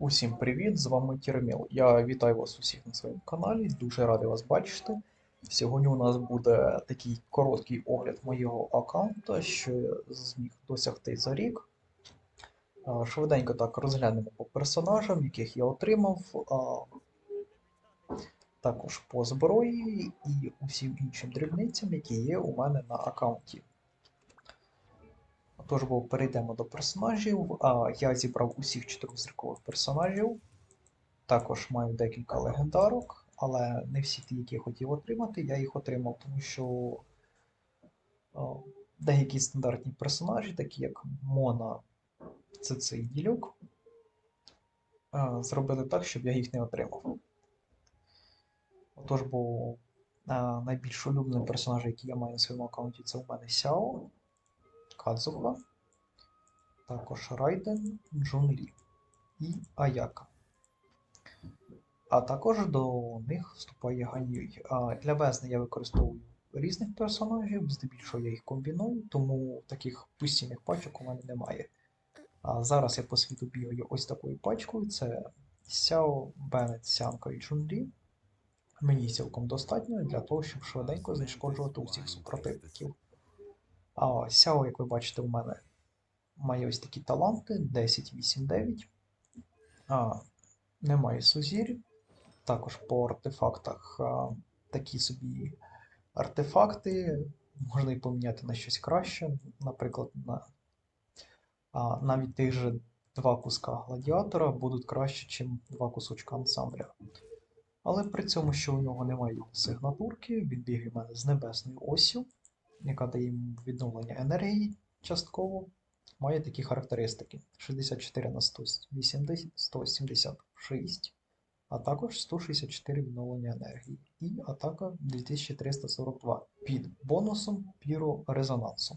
Усім привіт! З вами Тірміл. Я вітаю вас усіх на своєму каналі. Дуже радий вас бачити. Сьогодні у нас буде такий короткий огляд моєго аккаунта, що я зміг досягти за рік. Швиденько так розглянемо по персонажам, яких я отримав, також по зброї і усім іншим дрібницям, які є у мене на аккаунті. Тож, бо перейдемо до персонажів. Я зібрав усіх чотирьохзіркових персонажів. Також маю декілька легендарок, але не всі ті, які я хотів отримати, я їх отримав, тому що деякі стандартні персонажі, такі як Мона, це цей ділюк, зробили так, щоб я їх не отримав. Отож, бо найбільш улюблений персонаж, який я маю на своєму аккаунті, це у мене Сяо. Кадзуха, також Райден, Джун Лі і Аяка. А також до них вступає Ганюй. Для Везни я використовую різних персонажів, здебільшого я їх комбіную, тому таких постійних пачок у мене немає. А зараз я по світу бігаю ось такою пачкою: це Сяо, Беннет, Сянка і Джунлі. Мені цілком достатньо для того, щоб швиденько знешкоджувати усіх супротивників. А Сяо, як ви бачите, у мене має ось такі таланти 10, 8, 9. А, немає сузір'я. Також по артефактах а, такі собі артефакти. Можна їх поміняти на щось краще. Наприклад, на, а, навіть тих же два куска гладіатора будуть краще, ніж два кусочка ансамбля. Але при цьому, що у нього немає сигнатурки, він бігає в мене з небесною осю яка дає йому відновлення енергії частково, має такі характеристики: 64 на 180, 176, а також 164 відновлення енергії. І атака 2342 під бонусом піро-резонансу.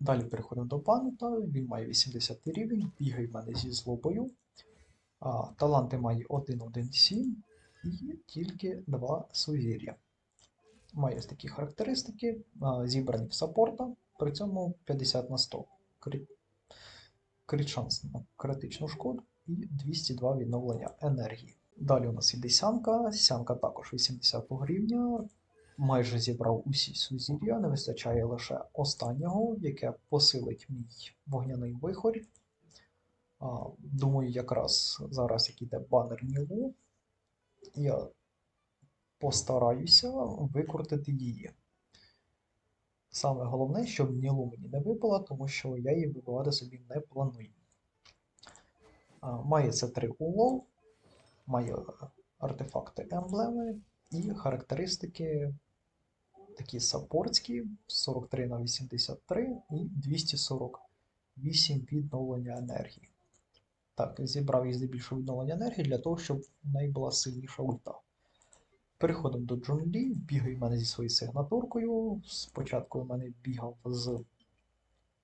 Далі переходимо до панета, він має 80 рівень, бігає в мене зі злобою. Таланти має 1-1-7 і тільки 2 сузір'я має ось такі характеристики, зібрані в саппорта, при цьому 50 на 100 крит, шанс на критичну шкоду і 202 відновлення енергії. Далі у нас іде сянка. Сянка також 80 рівня. Майже зібрав усі сузір'я, не вистачає лише останнього, яке посилить мій вогняний вихор. Думаю, якраз зараз як іде банер Нілу, я постараюся викрутити її. Саме головне, щоб Нілу мені не випала, тому що я її вибивати собі не планую. Має це три улов, має артефакти емблеми і характеристики такі саппортські 43 на 83 і 248 відновлення енергії. Так, зібрав її здебільшого відновлення енергії для того, щоб в неї була сильніша ульта. Переходимо до Джунлі, бігає в мене зі своєю сигнатуркою. Спочатку в мене бігав з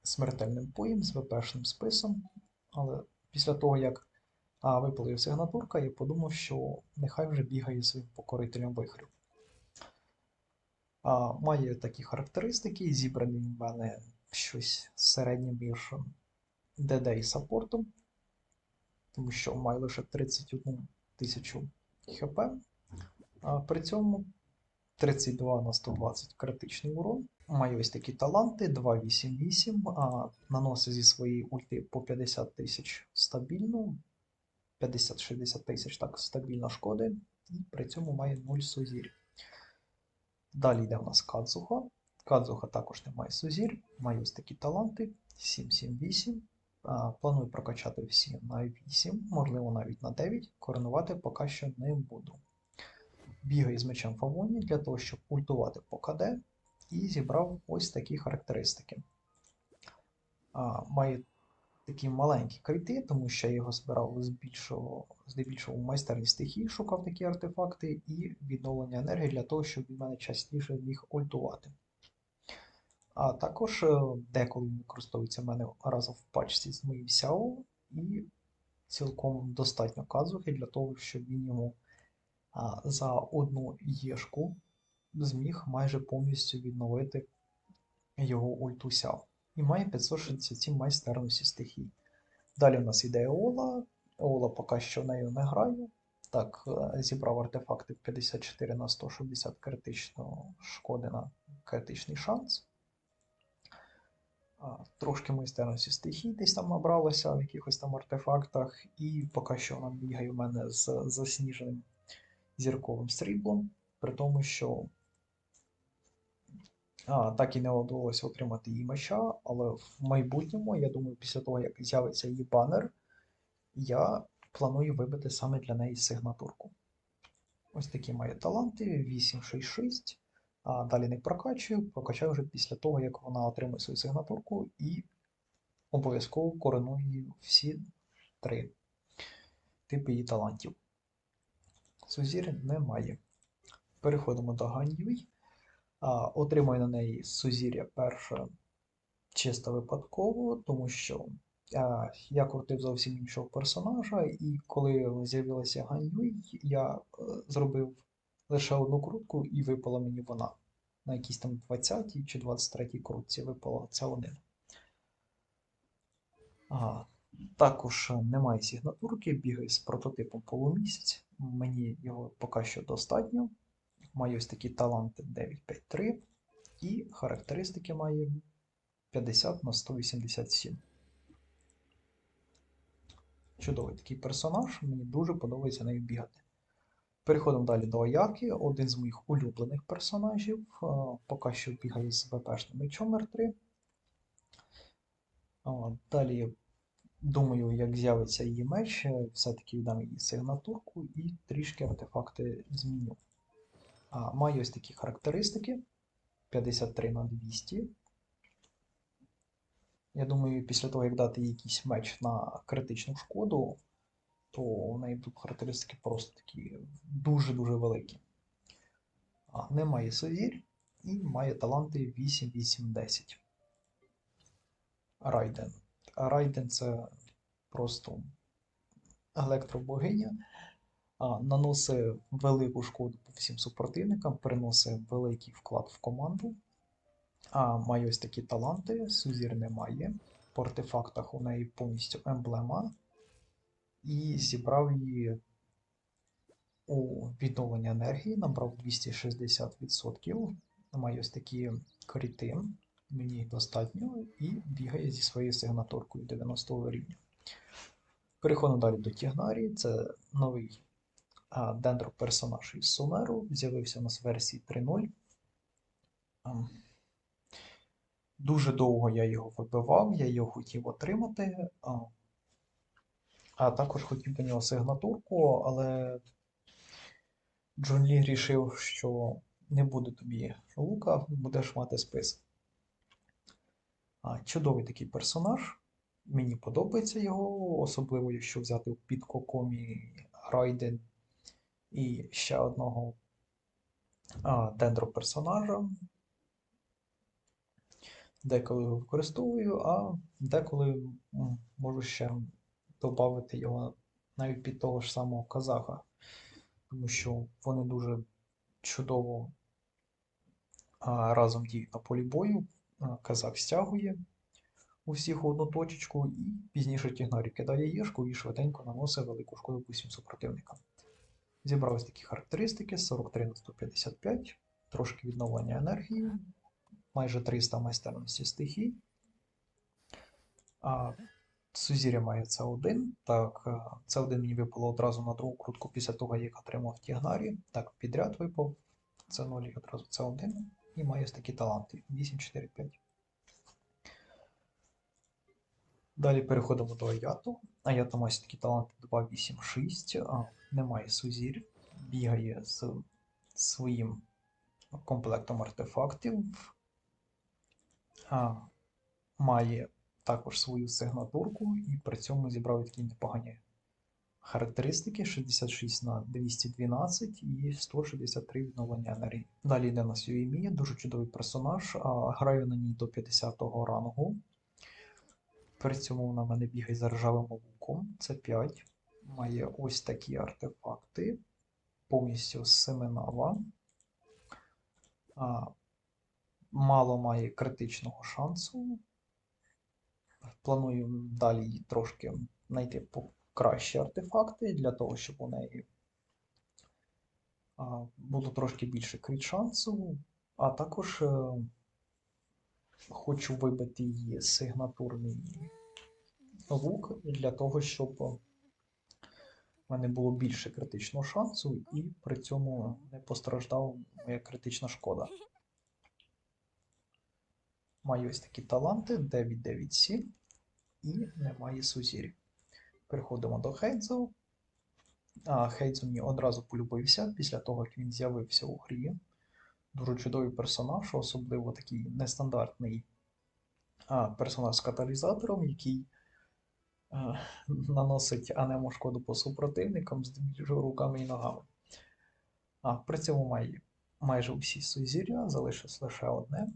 смертельним поєм, з ВПшним списом, але після того, як а, випалив сигнатурка, я подумав, що нехай вже бігає своїм покорителем вихрів. А, Має такі характеристики, зібрані в мене щось середнє між ДД і саппортом, тому що має лише 31 тисячу хп. При цьому 32 на 120 критичний урон. Має ось такі таланти 288, наносить зі своєї ульти по 50 тисяч стабільно, 50-60 тисяч так стабільно шкоди, і при цьому має 0 сузір. Далі йде в нас Кадзуха. Кадзуха також не має сузір, має ось такі таланти 778. Планую прокачати всі на 8, можливо навіть на 9. Коронувати поки що не буду бігає з мечем Фавоні для того, щоб ультувати по КД, і зібрав ось такі характеристики. А, Має такі маленькі крити, тому що я його збирав здебільшого, здебільшого в майстерні стихії, шукав такі артефакти, і відновлення енергії для того, щоб він мене частіше міг ультувати. А також е, деколи він використовується в мене разом в пачці з моїм Сяо, і цілком достатньо казухи для того, щоб він йому за одну єшку зміг майже повністю відновити його ультуся. І має 567 майстерності стихій. Далі у нас іде Ола, Ола поки що нею не граю. Так, е, зібрав артефакти 54 на 160 критичного шкоди на критичний шанс. Трошки майстерності стихій десь там набралося в якихось там артефактах, і поки що вона бігає в мене з засніженим зірковим сріблом, при тому, що а, так і не вдалося отримати її меча, але в майбутньому, я думаю, після того, як з'явиться її банер, я планую вибити саме для неї сигнатурку. Ось такі має таланти, 866. А далі не прокачую, прокачаю вже після того, як вона отримає свою сигнатурку і обов'язково короную її всі три типи її талантів. Сузір немає. Переходимо до Ганьюй. А, Отримую на неї сузір'я перше чисто випадково, тому що а, я крутив зовсім іншого персонажа, і коли з'явилася Ганьюй, я е, зробив лише одну крутку і випала мені вона. На якійсь там 20 чи 23 крутці випала ця один. Також немає сигнатурки, бігаю з прототипом полумісяць. Мені його поки що достатньо. Маю ось такі таланти 953 і характеристики має 50 на 187. Чудовий такий персонаж, мені дуже подобається нею бігати. Переходимо далі до Аяки, один з моїх улюблених персонажів. Е, Поки що бігаю з ВПшним R3. О, Далі, думаю, як з'явиться її меч, е, все-таки віддам їй сигнатурку і трішки артефакти зміню. А, Маю ось такі характеристики: 53 на 200. Я думаю, після того, як дати якийсь меч на критичну шкоду, то у неї будуть характеристики просто такі дуже-дуже великі. А, Немає сузірь і має таланти 8, 8, 10. Райден. А Райден це просто електробогиня. Наносить велику шкоду по всім супротивникам, приносить великий вклад в команду. А, Має ось такі таланти, Сузір немає. По артефактах у неї повністю емблема. І зібрав її у відновлення енергії, набрав 260%. Має ось такі кріти, мені достатньо, і бігає зі своєю сигнатуркою 90 рівня. Переходимо далі до Тігнарі. Це новий дендроперсонаж із Сумеру. З'явився у нас в версії 3.0. Ам, Дуже довго я його вибивав, я його хотів отримати. А також хотів до нього сигнатурку, але Джон Лі рішив, що не буде тобі лука, будеш мати спис. Чудовий такий персонаж. Мені подобається його, особливо якщо взяти під кокомі Райден і ще одного а, дендроперсонажа. Деколи його використовую, а деколи можу ще додати його навіть під того ж самого казаха, тому що вони дуже чудово разом діють на полі бою. А, Казак стягує усіх в одну точечку, і пізніше Тігнарі кидає єшку і швиденько наносить велику шкоду по всім супротивникам. Зібрав такі характеристики: 43 на 155, трошки відновлення енергії, майже 300 майстерності стихій. А, Сузір'я має С1. Так, е, С1 мені випало одразу на другу крутку після того, як отримав Тігнарі. Так, підряд випав С0 і одразу С1. І має ось такі таланти. 8, 4, 5. Далі переходимо до Аяту. Аята має ось такі таланти 2, 8, 6. Немає Сузір'я. Бігає з своїм комплектом артефактів. А, Має також свою сигнатурку і при цьому зібрав такі непогані характеристики: 66 на 212 і 163 відновлення енергії. Далі йде на Юємія, дуже чудовий персонаж. Граю на ній до 50-го рангу. При цьому вона в мене бігає за ржавим луком. Це 5. Має ось такі артефакти. Повністю семенава. Мало має критичного шансу. Планую далі її трошки знайти кращі артефакти для того, щоб у неї було трошки більше крит шансу, а також е, хочу вибити її сигнатурний лук для того, щоб в мене було більше критичного шансу і при цьому не постраждала моя критична шкода. Маю ось такі таланти 997 і немає Сузірі. Переходимо до Хейдзо. А, Хейдзо мені одразу полюбився після того, як він з'явився у грі. Дуже чудовий персонаж, особливо такий нестандартний персонаж з каталізатором, який а, наносить анемо шкоду по супротивникам з руками і ногами. А, при цьому має майже усі сузір'я, залишилось лише одне.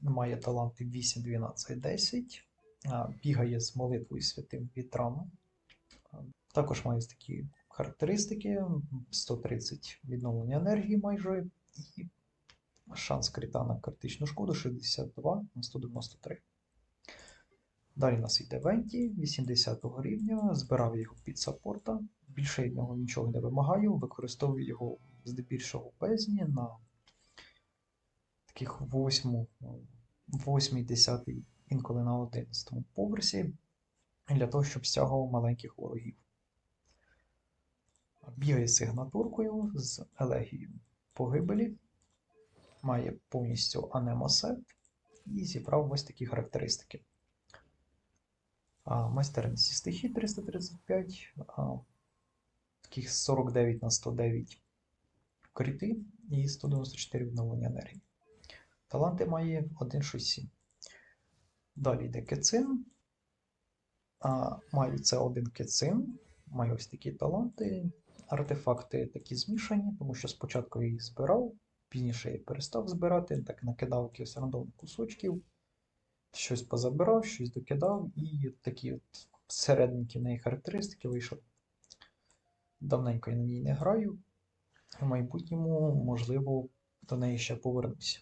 Має таланти 8, 12, 10. а, Бігає з молитвою святим вітрами. Також має такі характеристики: 130 відновлення енергії майже і шанс крита на критичну шкоду 62 на 193. Далі у нас йде Венті 80 рівня, збирав його під саппорта. Більше від нього нічого не вимагаю, використовую його здебільшого в бездні на таких 8, 8 10, інколи на 11 поверсі, для того, щоб стягував маленьких ворогів. Бігає з елегією погибелі, має повністю анемосет і зібрав ось такі характеристики. Майстерність стихій 335, таких 49 на 109 крити і 194 відновлення енергії. Таланти має 167. Далі йде кецин. Маю це один кецин. Маю ось такі таланти. Артефакти такі змішані, тому що спочатку я їх збирав, пізніше я перестав збирати, так накидав якихось рандомних кусочків, щось позабирав, щось докидав, і такі от середненькі в неї характеристики вийшов. Давненько я на ній не граю. В майбутньому, можливо, до неї ще повернуся.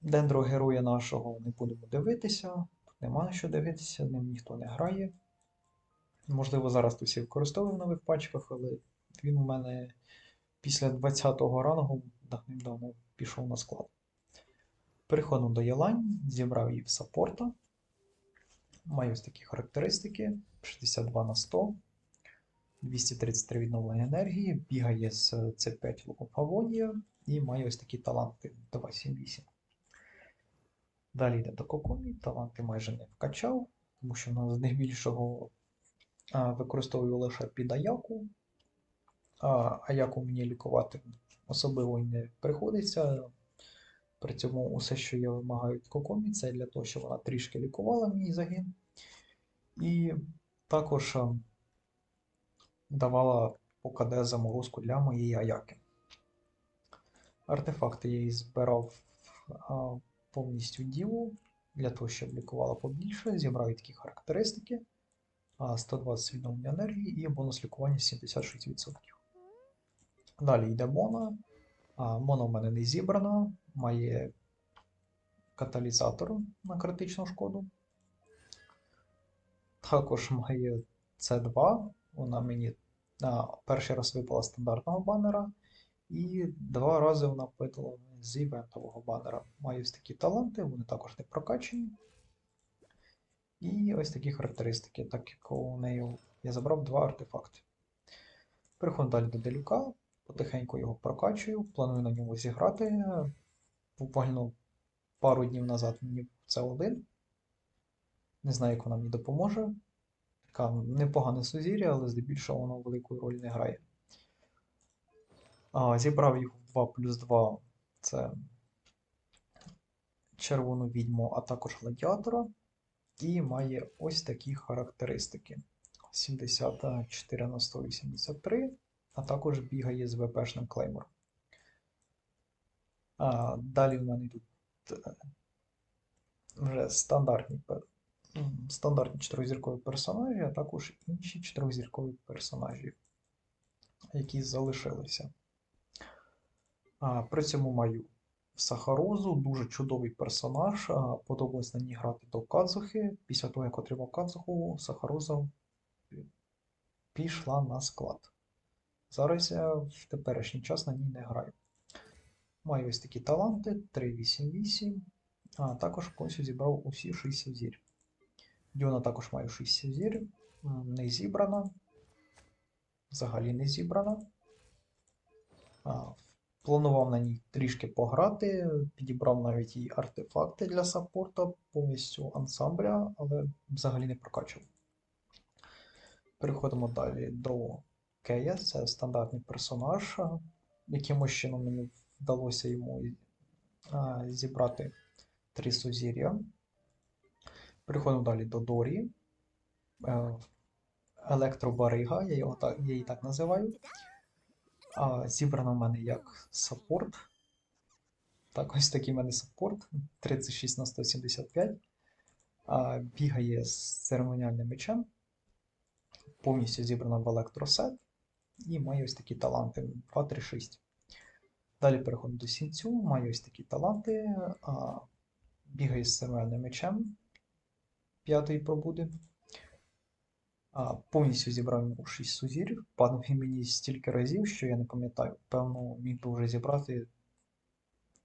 Дендрогероя нашого не будемо дивитися. Тут нема на що дивитися, ним ніхто не грає. Можливо, зараз тут всі використовую в нових пачках, але він у мене після 20-го рангу давним-давно пішов на склад. Переходимо до Єлань, зібрав її в саппорта. Маю ось такі характеристики: 62 на 100, 233 відновлення енергії, бігає з C5 лукофавонія і має ось такі таланти. 278. Далі йде до Кокомі, таланти майже не вкачав, тому що на здебільшого а, використовую лише під Аяку. Аяку мені лікувати особливо і не приходиться. При цьому усе, що я вимагаю від Кокомі, це для того, щоб вона трішки лікувала мій загин. І також давала по КД заморозку для моєї Аяки. Артефакти я її збирав повністю діву для того, щоб лікувала побільше. Зібрав такі характеристики. А, 120 відновлення енергії і бонус лікування 76%. Далі йде Мона. А, Мона в мене не зібрана, має каталізатор на критичну шкоду. Також має C2. Вона мені перший раз випала стандартного банера. І два рази вона випала з івентового банера. Маю такі таланти, вони також не прокачені. І ось такі характеристики, так як у неї я забрав два артефакти. Переходимо далі до Делюка, потихеньку його прокачую, планую на ньому зіграти. Буквально пару днів назад мені це один. Не знаю, як вона мені допоможе. Така непогане сузір'я, але здебільшого воно великої ролі не грає. А, Зібрав їх в 2 плюс 2 це червону відьму, а також гладіатора. І має ось такі характеристики: 74 на 183, а також бігає з ВПшним клеймором. А, Далі в мене йдуть е, вже стандартні стандартні чотиризіркові персонажі, а також інші чотиризіркові персонажі, які залишилися. А, При цьому маю Сахарозу, дуже чудовий персонаж. Подобалось на ній грати до Кадзухи. Після того, як отримав Кадзуху, Сахароза пішла на склад. Зараз я в теперішній час на ній не граю. Маю ось такі таланти 388, а також повністю зібрав усі 60 зір. Дюна також має 60 зір, не зібрана. Взагалі не зібрана. А, планував на ній трішки пограти, підібрав навіть її артефакти для саппорта, повністю ансамбля, але взагалі не прокачував. Переходимо далі до Кея, це стандартний персонаж. Якимось чином мені вдалося йому зібрати три сузір'я. Переходимо далі до Дорі. Е, Електробарига, я, його так, я її так називаю. А, зібрана в мене як саппорт. Так, ось такий в мене саппорт 36 на 175. А, бігає з церемоніальним мечем. Повністю зібрана в електросет. І має ось такі таланти 2, 3, 6. Далі переходимо до сінцю. Має ось такі таланти. А, бігає з церемоніальним мечем. П'ятої пробуди. Повністю зібрав йому 6 сузір'їв. Падав він мені стільки разів, що я не пам'ятаю. Певно, міг би вже зібрати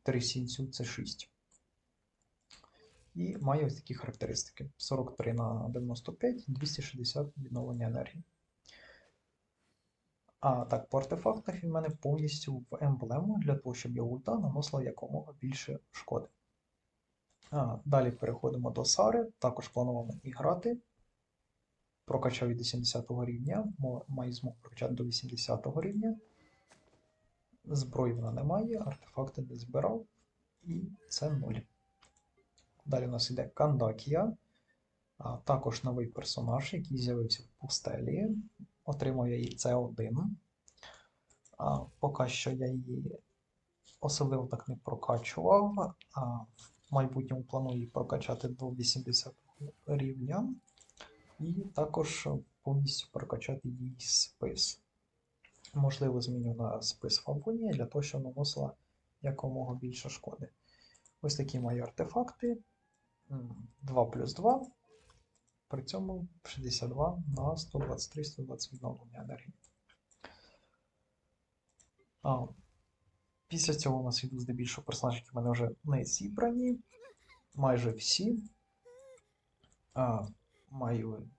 3 сінцю це 6. І має ось такі характеристики: 43 на 95, 260 відновлення енергії. А так, по артефактах він мене повністю в емблему для того, щоб його ульта наносила якомога більше шкоди. А, далі переходимо до Сари. Також планував і грати. Прокачав від 80 рівня, маю змогу прокачати до 80 рівня. Зброї вона не має, артефакти не збирав. І це 0. Далі у нас йде Кандакія. А, також новий персонаж, який з'явився в пустелі. Отримав її С1. А, поки що я її особливо так не прокачував. А, в майбутньому планую її прокачати до 80 рівня. І також повністю прокачати її спис. Можливо, зміню на спис Фавонія для того, щоб наносила якомога більше шкоди. Ось такі мої артефакти. 2 плюс 2. При цьому 62 на 123-120 відновлення енергії. А, після цього у нас йдуть здебільшого персонажі, в мене вже не зібрані. Майже всі. А, маю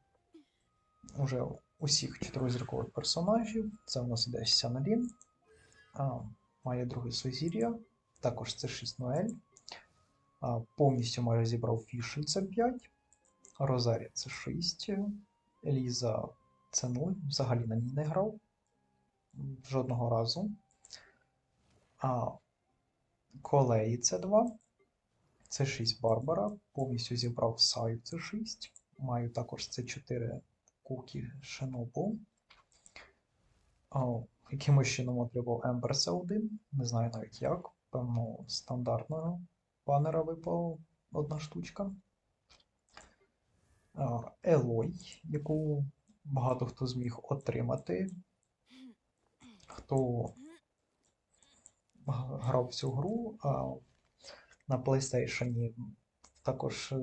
вже усіх чотиризіркових персонажів. Це у нас іде Сяналін. А, має друге Сузір'я. Також це 6 Ноель. Повністю майже зібрав Фішель це 5. Розарі це 6. Еліза це 0. Взагалі на ній не грав. Жодного разу. А, Колеї це 2. Це 6 Барбара. Повністю зібрав Саю це 6. Маю також це 4 Кукі Шинобу. Якимось чином отримав Ембер це 1. Не знаю навіть як. Певно, стандартного банера випала одна штучка. Елой, яку багато хто зміг отримати. Хто грав цю гру на PlayStation також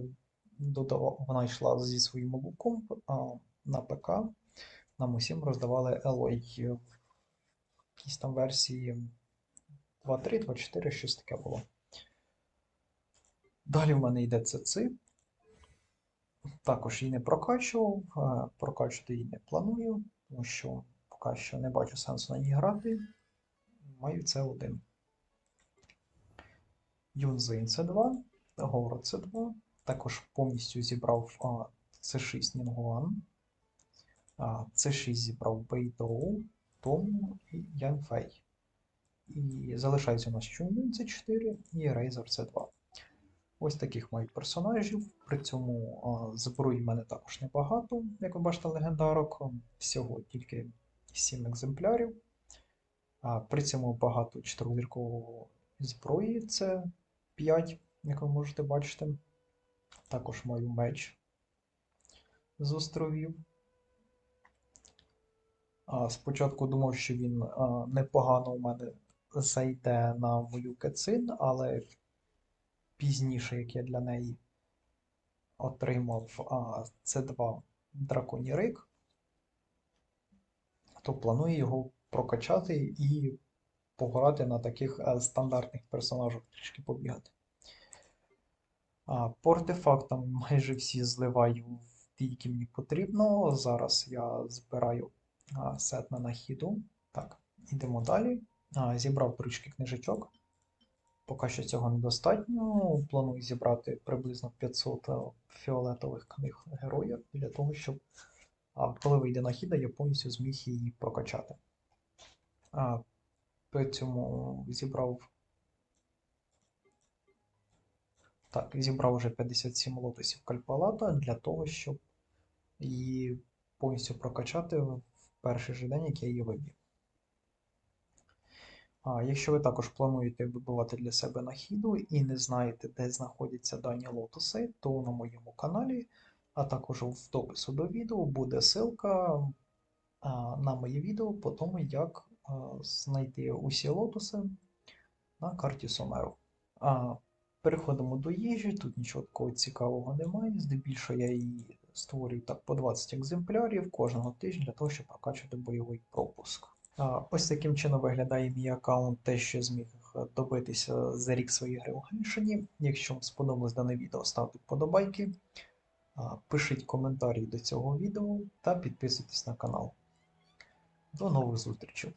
додавав, вона йшла зі своїм луком на ПК. Нам усім роздавали Елой в якійсь там версії 2.3, 2.4, щось таке було. Далі в мене йде ЦЦ. Також її не прокачував, прокачувати її не планую, тому що поки що не бачу сенсу на ній грати. Маю це 1. Юнзин це 2, Горо це 2. Також повністю зібрав а, С6 Нінгуан. А, С6 зібрав Бейдоу, Тому і Янфей. І залишається у нас Чуньюн це 4 і Рейзер це 2. Ось таких мають персонажів. При цьому зброї в мене також небагато, як ви бачите, легендарок. Всього тільки 7 екземплярів. При цьому багато чотиризіркової зброї це 5, як ви можете бачити. Також маю меч з островів. А, спочатку думав, що він а, непогано у мене зайде на мою кецин, але пізніше, як я для неї отримав а, C2 драконій рик, то планую його прокачати і пограти на таких е, стандартних персонажах, трішки побігати. По артефактам майже всі зливаю в ті, які мені потрібно. Зараз я збираю сет на нахіду. Так, йдемо далі. Зібрав трішки книжечок. Поки що цього недостатньо. Планую зібрати приблизно 500 фіолетових книг героїв для того, щоб коли вийде нахіда, я повністю зміг її прокачати. При цьому зібрав. Так, зібрав вже 57 лотосів кальпалата для того, щоб її повністю прокачати в перший же день, як я її виб'ю. А, якщо ви також плануєте вибивати для себе нахіду і не знаєте, де знаходяться дані лотоси, то на моєму каналі, а також в допису до відео буде ссылка на моє відео по тому, як знайти усі лотоси на карті Сомеру. Переходимо до їжі, тут нічого такого цікавого немає. Здебільшого я її створюю так по 20 екземплярів кожного тижня для того, щоб прокачувати бойовий пропуск. Ось таким чином виглядає мій аккаунт, те, що зміг е, добитися за рік своєї гри у Геншині. Якщо вам сподобалось дане відео, ставте вподобайки, пишіть коментарі до цього відео та підписуйтесь на канал. До нових зустрічей!